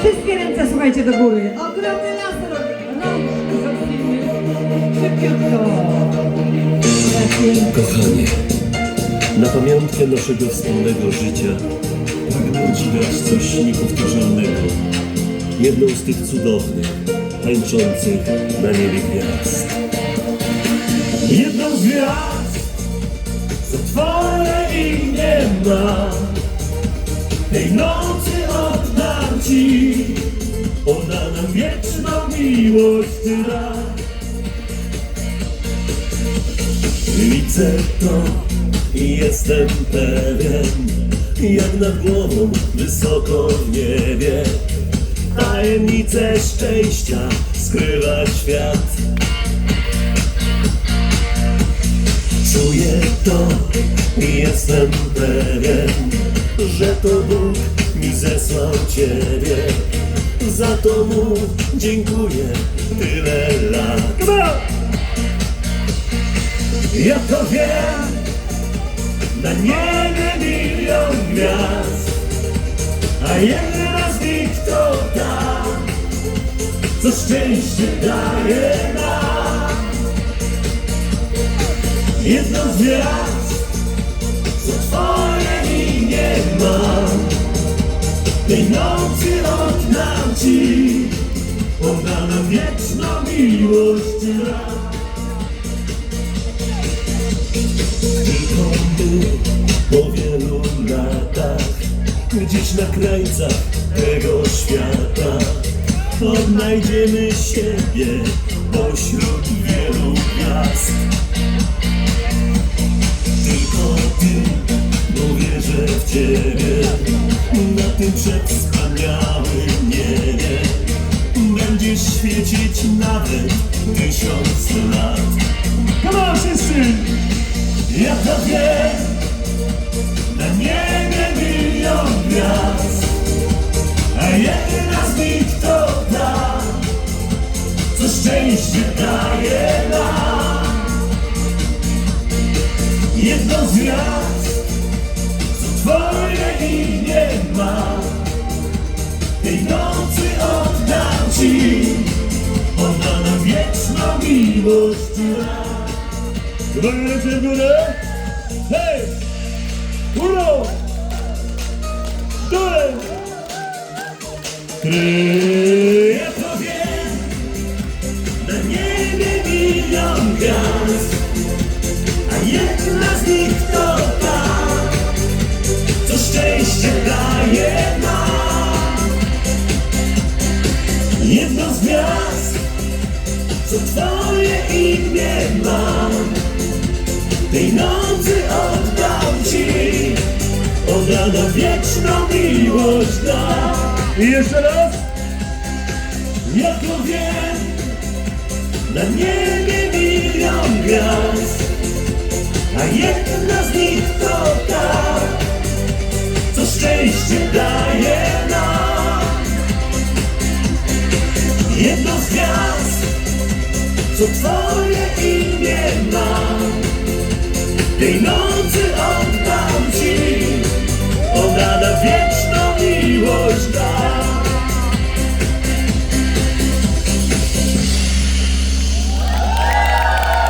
Wszystkie ręce słuchajcie do góry. Ogromny las robimy. No, zrobimy. Szybciutko. Kochanie, na pamiątkę naszego wspólnego życia pragnę Ci coś niepowtarzalnego. Jedną z tych cudownych, tańczących na niebie gwiazd. Jedną z gwiazd, co Twoje imię ma. Tej nocy oddam Ci, nam wieczną miłość Ty. Widzę to i jestem pewien, jak nad głową wysoko w niebie. Tajemnice szczęścia skrywa świat. Czuję to i jestem pewien, że to Bóg mi zesłał Ciebie. Za to Mu dziękuję tyle lat. Ja to wiem, na niebie milion gwiazd, a jedna z nich to ta, co szczęście daje nam. Jedną z gwiazd, wieczną miłość raz. Tylko my po wielu latach Gdzieś na krańcach tego świata Odnajdziemy siebie pośród wielu gwiazd Tylko ty, bo wierzę w ciebie Na tym przewspaniałym Świecić nawet tysiąc lat Come on wszyscy! Ja to wiem, na niebie milion gwiazd, a jedna z nich to ta, co szczęście daje nam. Jedną z gwiazd, raz. Chyba górę. Hej! Górą! Dole! Kryje to wiem, na niebie milion gwiazd, a jedna z nich to ta, co szczęście daje nam. Jedną z gwiazd, co Twoje imię mam. Tej nocy oddam Ci Oddam wieczną miłość da I jeszcze raz. Ja to wiem Na niebie milion gwiazd A jedna z nich to ta Co szczęście daje nam. Jedną z gwiazd Co Twoje imię ma. Tej nocy oddam Ci Oddam wieczną